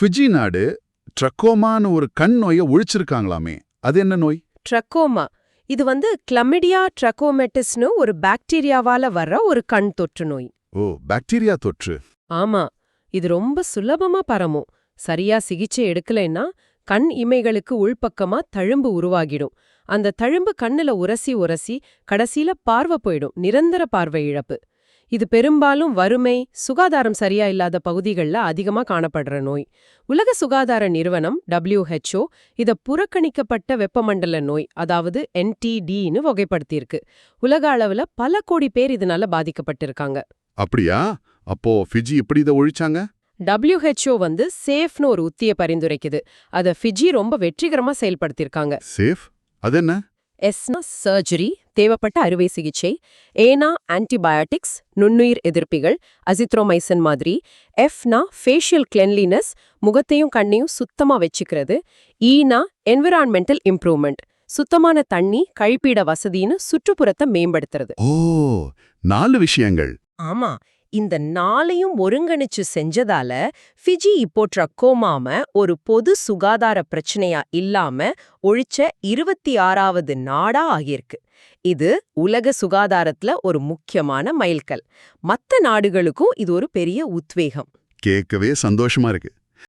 Fiji நாடு ட்ரக்கோமான்னு ஒரு கண் நோயை ஒழிச்சிருக்காங்களாமே. அது என்ன நோய்? ட்ரக்கோமா. இது வந்து கிளமிடியா ட்ரக்கோமெட்டிஸ்னு ஒரு பாக்டீரியாவால வர்ற ஒரு கண் தொற்று நோய். ஓ பாக்டீரியா தொற்று. ஆமா. இது ரொம்ப சுலபமா பரவும். சரியா சிகிச்சை எடுக்கலைன்னா கண் இமைகளுக்கு உள்பக்கமா தழும்பு உருவாகிடும். அந்த தழும்பு கண்ணுல உரசி உரசி கடைசியில பார்வை போயிடும். நிரந்தர பார்வை இழப்பு. இது பெரும்பாலும் வறுமை சுகாதாரம் சரியா இல்லாத பகுதிகளில் அதிகமா காணப்படுற நோய். உலக சுகாதார நிறுவனம் WHO இத புறக்கணிக்கப்பட்ட வெப்பமண்டல நோய் அதாவது என்டிடின்னு வகைப்படுத்தியிருக்கு. உலக அளவுல பல கோடி பேர் இதனால பாதிக்கப்பட்டிருக்காங்க. அப்படியா? அப்போ ஃபிஜி எப்படி இதை ஒழிச்சாங்க? WHO வந்து சேஃப்னு ஒரு உத்திய பரிந்துரைக்குது. அத ஃபிஜி ரொம்ப வெற்றிகரமா செயல்படுத்தியிருக்காங்க. சேஃப்? அது என்ன எஸ்னா சர்ஜரி தேவைப்பட்ட அறுவை சிகிச்சை ஏனா ஆன்டிபயோட்டிக்ஸ் நுண்ணுயிர் எதிர்ப்பிகள் அசித்ரோமைசன் மாதிரி எஃப்னா ஃபேஷியல் கிளென்லினஸ் முகத்தையும் கண்ணையும் சுத்தமா வச்சுக்கிறது ஈனா என்விரான்மெண்டல் இம்ப்ரூவ்மெண்ட் சுத்தமான தண்ணி கழிப்பிட வசதின்னு சுற்றுப்புறத்தை மேம்படுத்துறது. ஓ நாலு விஷயங்கள். ஆமா. இந்த நாளையும் ஒருங்கிணைச்சு செஞ்சதால ஃபிஜி இப்போ ட்ரக்கோமாம ஒரு பொது சுகாதார பிரச்சனையா இல்லாம ஒழிச்ச இருபத்தி ஆறாவது நாடா ஆகியிருக்கு. இது உலக சுகாதாரத்துல ஒரு முக்கியமான மைல்கல். மத்த நாடுகளுக்கும் இது ஒரு பெரிய உத்வேகம். கேட்கவே சந்தோஷமா இருக்கு.